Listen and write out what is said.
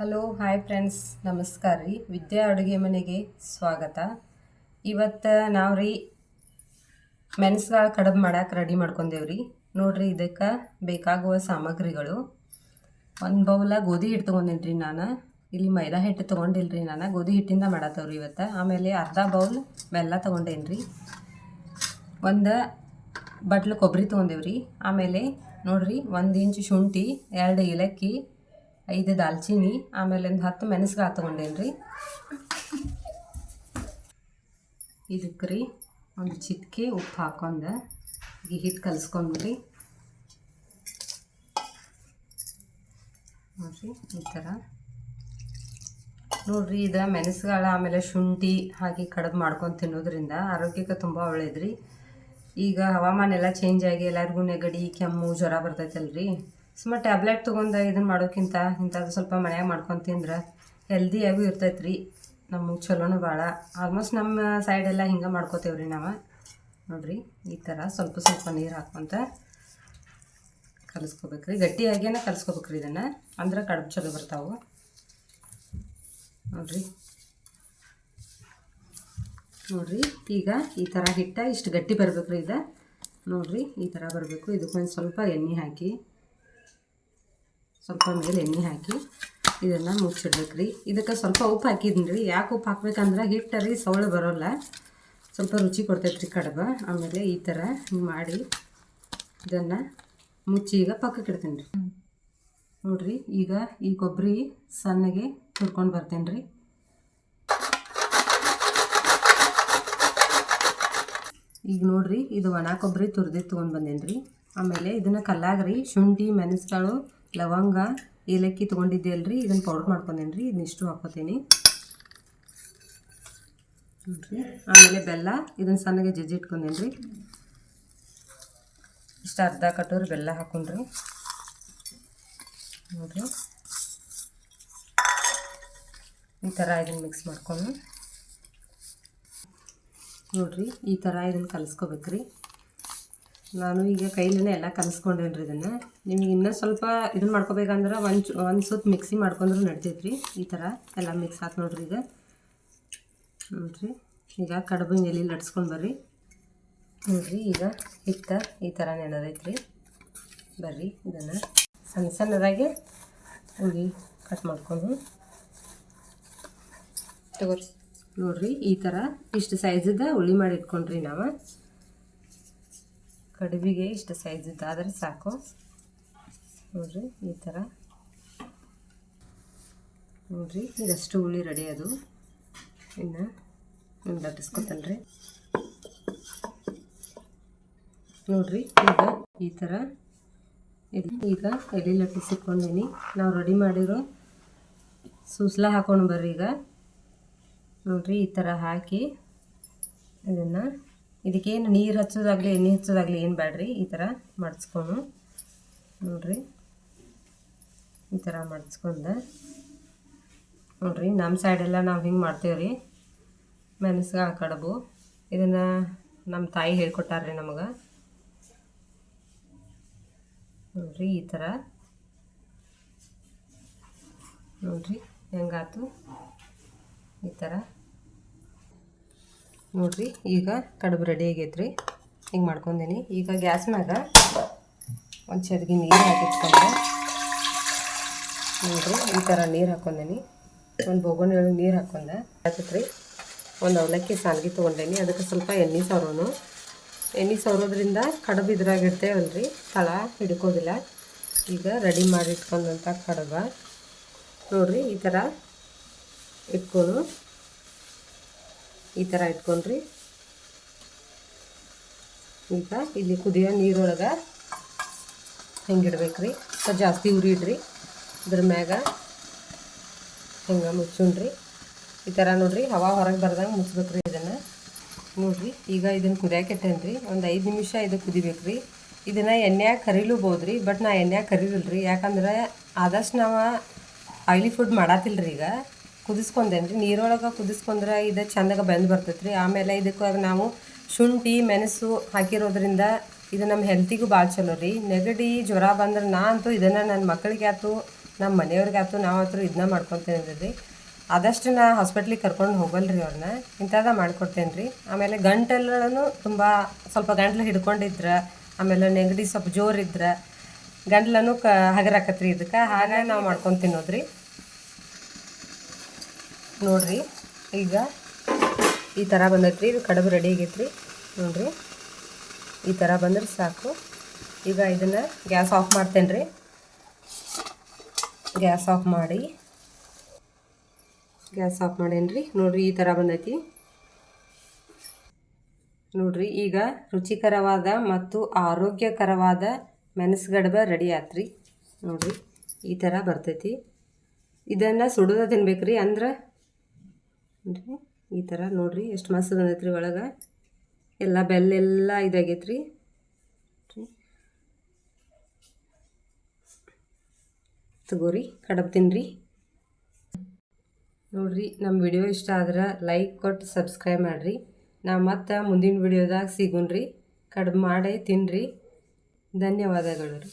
Hello, hi friends. ನಮಸ್ಕಾರ ರೀ. ವಿದ್ಯಾ ಅಡುಗೆ ಮನೆಗೆ ಸ್ವಾಗತ. ಇವತ್ತು ನಾವು ರೀ ಮೆಣಸುಗಳು ಕಡಬು ಮಾಡಕ್ಕೆ ರೆಡಿ ಮಾಡ್ಕೊಂಡೇವ್ರಿ ನೋಡಿರಿ, ಇದಕ್ಕೆ ಬೇಕಾಗುವ ಸಾಮಗ್ರಿಗಳು. ಒಂದು ಬೌಲ ಗೋಧಿ ಹಿಟ್ಟು ತೊಗೊಂಡೇನಿ ರೀ ನಾನು. ಇಲ್ಲಿ ಮೈದಾ ಹಿಟ್ಟು ತೊಗೊಂಡಿಲ್ಲ ರೀ ನಾನು. ಗೋಧಿ ಹಿಟ್ಟಿಂದ ಮಾಡತ್ತವ್ರಿ ಇವತ್ತು. ಆಮೇಲೆ ಅರ್ಧ ಬೌಲ್ ಬೆಲ್ಲ ತೊಗೊಂಡೇನಿ ರೀ. ಒಂದು ಬಟ್ಲು ಕೊಬ್ಬರಿ ತೊಗೊಂಡೇವ್ರಿ ಆಮೇಲೆ ನೋಡಿರಿ, ಒಂದು ಇಂಚು ಶುಂಠಿ, ಎರಡು ಏಲಕ್ಕಿ ಐದು ದಾಲ್ಚಿನ್ನಿ, ಆಮೇಲೆ ಒಂದು ಹತ್ತು ಮೆಣಸುಗಾ ತೊಗೊಂಡೇನಿ ರೀ? ಇದಕ್ಕೆ ರೀ ಒಂದು ಚಿಟಿಕೆ ಉಪ್ಪು ಹಾಕೊಂಡು ಈ ಹಿಟ್ಟು ಕಲಿಸ್ಕೊಂಡ್ರಿ ನೋಡ್ರಿ, ಈ ಥರ. ನೋಡ್ರಿ, ಇದು ಮೆಣಸುಗಳ ಆಮೇಲೆ ಶುಂಠಿ ಹಾಕಿ ಕಡುಬು ಮಾಡ್ಕೊಂಡು ತಿನ್ನೋದ್ರಿಂದ ಆರೋಗ್ಯಕ್ಕೆ ತುಂಬ ಒಳ್ಳೇದ್ರಿ ಈಗ ಹವಾಮಾನ ಎಲ್ಲ ಚೇಂಜ್ ಆಗಿ ಎಲ್ಲರಿಗೂ ನೆಗಡಿ ಕೆಮ್ಮು ಜ್ವರ ಬರ್ತೈತಲ್ರಿ. ಸುಮ್ಮನೆ ಟ್ಯಾಬ್ಲೆಟ್ ತೊಗೊಂಡು ಇದನ್ನು ಮಾಡೋಕ್ಕಿಂತ ಇಂಥದ್ದು ಸ್ವಲ್ಪ ಮನ್ಯಾಗ ಮಾಡ್ಕೊಂಡು ತಿಂದ್ರೆ ಹೆಲ್ದಿಯಾಗೂ ಇರ್ತೈತೆ ರೀ ನಮಗೆ ಚಲೋನು ಭಾಳ ಆಲ್ಮೋಸ್ಟ್ ನಮ್ಮ ಸೈಡೆಲ್ಲ ಹಿಂಗೆ ಮಾಡ್ಕೋತೇವ್ರಿ ನಾವು. ನೋಡಿರಿ, ಈ ಥರ ಸ್ವಲ್ಪ ಸ್ವಲ್ಪ ನೀರು ಹಾಕ್ಕೊಂತ ಕಲಿಸ್ಕೋಬೇಕ್ರಿ. ಗಟ್ಟಿಯಾಗೇನೆ ಕಲಿಸ್ಕೋಬೇಕ್ರಿ ಇದನ್ನು. ಅಂದ್ರೆ ಕಡುಬು ಚಲೋ ಬರ್ತಾವೆ. ನೋಡ್ರಿ. ನೋಡಿರಿ, ಈಗ ಈ ಥರ ಹಿಟ್ಟ ಇಷ್ಟು ಗಟ್ಟಿ ಬರ್ಬೇಕ್ರಿ ಇದು. ನೋಡಿರಿ, ಈ ಥರ ಬರಬೇಕು. ಇದಕ್ಕೊಂದು ಸ್ವಲ್ಪ ಎಣ್ಣೆ ಹಾಕಿ. ಸ್ವಲ್ಪ ಮೇಲೆ ಎಣ್ಣೆ ಹಾಕಿ ಇದನ್ನು ಮುಚ್ಚಿಡ್ಬೇಕ್ರಿ. ಇದಕ್ಕೆ ಸ್ವಲ್ಪ ಉಪ್ಪು ಹಾಕಿದ್ದೀನಿ ರೀ ಯಾಕೆ ಉಪ್ಪು ಹಾಕ್ಬೇಕಂದ್ರೆ ಹಿಟ್ಟಲ್ಲಿ ರೀ ಸೌಳು ಬರೋಲ್ಲ. ಸ್ವಲ್ಪ ರುಚಿ ಕೊಡ್ತೈತೆ ರೀ ಕಡಬ. ಆಮೇಲೆ ಈ ಥರ ಮಾಡಿ ಇದನ್ನು ಮುಚ್ಚಿ ಈಗ ಪಕ್ಕಕ್ಕೆ ಇಡ್ತೀನಿ ರೀ ನೋಡಿರಿ, ಈಗ ಈ ಕೊಬ್ಬರಿ ಸಣ್ಣಗೆ ತುರ್ಕೊಂಡು ಬರ್ತೇನೆ ರೀ ಈಗ ನೋಡಿರಿ, ಇದು ಒಣ ಕೊಬ್ಬರಿ ತುರ್ದಿ ತೊಗೊಂಡು ಬಂದೇನಿ ರೀ ಆಮೇಲೆ ಇದನ್ನು ಕಲ್ಲಾಗ್ರಿ, ಶುಂಠಿ, ಮೆಣಸುಕಾಳು ಲವಂಗ, ಏಲಕ್ಕಿ ತೊಗೊಂಡಿದ್ದೆ ಅಲ್ರಿ ಇದನ್ನು ಪೌಡ್ರ್ ಮಾಡ್ಕೊಂಡೇನಿ ರೀ ಇದನ್ನಿಷ್ಟು ಹಾಕೋತೀನಿ. ಆಮೇಲೆ ಬೆಲ್ಲ, ಇದನ್ನು ಸಣ್ಣಗೆ ಜಜ್ಜಿ ಇಟ್ಕೊಂಡೇನಿ ರೀ ಇಷ್ಟು ಅರ್ಧ ಕಟೋರಿ ಬೆಲ್ಲ ಹಾಕೊಂಡ್ರಿ. ನೋಡ್ರಿ. ಈ ಥರ ಇದನ್ನು ಮಿಕ್ಸ್ ಮಾಡ್ಕೊಂಡು ನೋಡ್ರಿ, ಈ ಥರ ಇದನ್ನು ಕಲಿಸ್ಕೋಬೇಕ್ರಿ. ನಾನು ಈಗ ಕೈಲೇ ಎಲ್ಲ ಕಲಿಸ್ಕೊಂಡೇನಿ ರೀ ಇದನ್ನು. ನಿಮಗೆ ಇನ್ನೂ ಸ್ವಲ್ಪ ಇದನ್ನು ಮಾಡ್ಕೋಬೇಕಂದ್ರೆ ಒಂದು ಒಂದು ಸುತ್ತ ಮಿಕ್ಸಿ ಮಾಡ್ಕೊಂಡ್ರು ರೀ ಈ ಥರ ಎಲ್ಲ ಮಿಕ್ಸ್ ಹಾಕಿ ನೋಡ್ರಿ ಈಗ. ನೋಡ್ರಿ, ಈಗ ಕಡುಬಿನ ಎಲೆ ಲಟ್ಸ್ಕೊಂಡು ಬರ್ರಿ. ನೋಡ್ರಿ, ಈಗ ಹಿತ್ತ ಈ ಥರ ನೆನದೈತೆ ರೀ ಬರ್ರಿ, ಇದನ್ನು ಸಣ್ಣ ಸಣ್ಣದಾಗೆ ಹುಳಿ ಕಟ್ ಮಾಡ್ಕೊಂಡು ತಗೋರಿ. ನೋಡ್ರಿ, ಈ ಥರ ಇಷ್ಟು ಸೈಜದ ಉಳ್ಳಿ ಮಾಡಿ ಇಟ್ಕೊಂಡ್ರಿ ನಾವು. ಕಡುಬಿಗೆ ಇಷ್ಟು ಸೈಜ್ ಇದ್ದಾದರೆ ಸಾಕು. ನೋಡ್ರಿ, ಈ ಥರ ನೋಡ್ರಿ, ಇದಷ್ಟು ಹುಳಿ ರೆಡಿ ಅದು. ಇನ್ನು ಹಿಂಗೆ ಲಟ್ಟಿಸ್ಕೊತೇನೆ ರೀ ನೋಡ್ರಿ, ಈಗ ಈ ಥರ ಇಲ್ಲಿ ಈಗ ಎಲೆ ಲಟ್ಟಿಸಿಕೊಂಡಿನಿ ನಾವು ರೆಡಿ ಮಾಡಿರೋ ಸೂಸ್ಲ ಹಾಕೊಂಡು ಬರ್ರಿ ಈಗ. ನೋಡ್ರಿ, ಈ ಥರ ಹಾಕಿ ಇದನ್ನು ಇದಕ್ಕೇನು ನೀರು ಹಚ್ಚೋದಾಗಲಿ, ಎಣ್ಣೆ ಹಚ್ಚೋದಾಗಲಿ ಏನು ಬೇಡ್ರಿ ಈ ಥರ ಮಡ್ಸ್ಕೊಂಡು, ನೋಡ್ರಿ. ಈ ಥರ ಮಡ್ಸ್ಕೊಂಡು, ನೋಡ್ರಿ. ನಮ್ಮ ಸೈಡೆಲ್ಲ ನಾವು ಹಿಂಗೆ ಮಾಡ್ತೇವೆ ರೀ ಮೆಣಸ್ಗಾಳು ಕಡುಬು. ಇದನ್ನು ನಮ್ಮ ತಾಯಿ ಹೇಳ್ಕೊಟ್ಟಾರ್ರಿ ನಮಗೆ. ನೋಡ್ರಿ, ಈ ಥರ ನೋಡ್ರಿ, ಹೆಂಗಾತು? ಈ ಥರ ನೋಡ್ರಿ, ಈಗ ಕಡುಬು ರೆಡಿ ಆಗೈತ್ರಿ. ಹಿಂಗೆ ಮಾಡ್ಕೊಂಡೀನಿ. ಈಗ ಗ್ಯಾಸ್ ಮ್ಯಾಗ ಒಂದು ಚರ್ಗಿ ನೀರು ಹಾಕಿಟ್ಕೊಂಡೆ. ನೋಡ್ರಿ, ಈ ಥರ ನೀರು ಹಾಕೊಂಡೀನಿ. ಒಂದು ಬೋಗಣಿ ಒಳಗೆ ನೀರು ಹಾಕೊಂಡೆ. ಹಾಕತ್ರಿ ಒಂದು ಅವಲಕ್ಕಿ ಸಾಲ್ಗಿ ತೊಗೊಂಡೇನಿ. ಅದಕ್ಕೆ ಸ್ವಲ್ಪ ಎಣ್ಣೆ ಸವರೋನು. ಎಣ್ಣೆ ಸವರೋದ್ರಿಂದ ಕಡುಬು ಇದ್ರಾಗ ರೀ ತಳ ಹಿಡ್ಕೋದಿಲ್ಲ. ಈಗ ರೆಡಿ ಮಾಡಿ ಇಟ್ಕೊಂಡಂಥ ಕಡುಬ. ನೋಡ್ರಿ, ಈ ಥರ ಇಟ್ಕೊಂಡು ಈ ಥರ ಇಟ್ಕೊಂಡ್ರಿ. ಈಗ ಇಲ್ಲಿ ಕುದಿಯೋ ನೀರೊಳಗೆ ಹೆಂಗೆ ಇಡ್ಬೇಕ್ರಿ ಸ್ವಲ್ಪ ಜಾಸ್ತಿ ಉರಿ ಇಡ್ರಿ ಇದ್ರ ಮ್ಯಾಗ ಹಿಂಗೆ ಮುಚ್ಚುಣ್ರಿ. ಈ ಥರ ನೋಡ್ರಿ, ಹವಾ ಹೊರಗೆ ಬರ್ದಂಗೆ ಮುಚ್ಬೇಕ್ರಿ ಇದನ್ನು. ನೋಡ್ರಿ, ಈಗ ಇದನ್ನು ಕುದಿಯಕ್ಕೆ ಇಟ್ಟೇನ್ರಿ ಒಂದು ಐದು ನಿಮಿಷ ಇದು ಕುದಿಬೇಕ್ರಿ. ಇದನ್ನು ಎಣ್ಣೆಯಾಗ ಕರಿಲೂಬೋದು ರೀ ಬಟ್ ನಾ ಎಣ್ಣೆಯಾಗ ಕರೀಲಿಲ್ಲ ರೀ ಯಾಕಂದ್ರೆ ಆದಷ್ಟು ನಾವು ಆಯ್ಲಿ ಫುಡ್ ಮಾಡತ್ತಿಲ್ಲ ರೀ ಈಗ. ಕುದಿಸ್ಕೊಂಡೇನಿ ರೀ ನೀರೊಳಗೆ ಕುದಿಸ್ಕೊಂಡ್ರೆ ಇದು ಚೆಂದಾಗ ಬೆಂದು ಬರ್ತೈತೆ ರೀ ಆಮೇಲೆ ಇದಕ್ಕೆ ನಾವು ಶುಂಠಿ, ಮೆಣಸು ಹಾಕಿರೋದ್ರಿಂದ ಇದು ನಮ್ಮ ಹೆಲ್ತಿಗೂ ಭಾಳ ಚಲೋ ರೀ. ನೆಗಡಿ, ಜ್ವರ ಬಂದ್ರೆ ನಾ ಅಂತೂ ಇದನ್ನು ನನ್ನ ಮಕ್ಕಳಿಗೆ ಆಯ್ತು ನಮ್ಮ ಮನೆಯವ್ರಿಗಾತು ನಾವು ಹತ್ರ ಇದನ್ನ ಮಾಡ್ಕೊತೇನೆ ರೀ. ಆದಷ್ಟು ನಾ ಹಾಸ್ಪಿಟ್ಲಿಗೆ ಕರ್ಕೊಂಡು ಹೋಗಲ್ಲ ರೀ ಅವ್ರನ್ನ ಇಂಥದ ಮಾಡ್ಕೊಡ್ತೇನೆ ರೀ. ಆಮೇಲೆ ಗಂಟೆಲ್ಲೂ ತುಂಬ ಸ್ವಲ್ಪ ಗಂಟ್ಲು ಹಿಡ್ಕೊಂಡಿದ್ರೆ, ಆಮೇಲೆ ನೆಗಡಿ ಸ್ವಲ್ಪ ಜೋರಿದ್ರೆ, ಗಂಟ್ಲನು ಕ ಹಗರಾಕತ್ರಿ ಇದಕ್ಕೆ. ಹಾಗೆ ನಾವು ಮಾಡ್ಕೊಂಡು ತಿನ್ನೋದ್ರಿ ನೋಡ್ರಿ, ಈಗ ಈ ಥರ ಬಂದೈತ್ರಿ, ಇದು ಕಡುಬು ರೆಡಿ ಆಗೈತ್ರಿ, ನೋಡ್ರಿ. ಈ ಥರ ಬಂದ್ರೆ ಸಾಕು. ಈಗ ಇದನ್ನು ಗ್ಯಾಸ್ ಆಫ್ ಮಾಡ್ತೇನೆ ರೀ ಗ್ಯಾಸ್ ಆಫ್ ಮಾಡಿ. ಗ್ಯಾಸ್ ಆಫ್ ಮಾಡೇನಿ ರೀ ನೋಡಿರಿ, ಈ ಥರ ಬಂದೈತಿ. ನೋಡ್ರಿ, ಈಗ ರುಚಿಕರವಾದ ಮತ್ತು ಆರೋಗ್ಯಕರವಾದ ಮೆಣಸುಗಡಬ ರೆಡಿ ಆತ್ರಿ. ನೋಡ್ರಿ, ಈ ಥರ ಬರ್ತೈತಿ. ಇದನ್ನು ಸುಡೋದ ತಿನ್ಬೇಕ್ರಿ, ಅಂದ್ರೆ ನೋಡ್ರಿ ಈ ಥರ ನೋಡ್ರಿ, ಎಷ್ಟು ಮಸ್ತ್ ಬಂದೈತ್ರಿ ಒಳಗೆ. ಎಲ್ಲ ಬೆಲ್ಲೆಲ್ಲ ಇದಾಗೈತೆ ರೀ ತಗೋರಿ, ಕಡಬ್ ತಿನ್ರಿ. ನೋಡ್ರಿ ನಮ್ಮ ವಿಡಿಯೋ ಇಷ್ಟ ಆದ್ರೆ ಲೈಕ್ ಕೊಟ್ಟು ಸಬ್ಸ್ಕ್ರೈಬ್ ಮಾಡಿರಿ. ನಾ ಮತ್ತೆ ಮುಂದಿನ ವಿಡಿಯೋದಾಗ ಸಿಗೋಣ್ರಿ. ಕಡ್ಬು ಮಾಡೇ ತಿನ್ನಿರಿ ಧನ್ಯವಾದಗಳು ರೀ.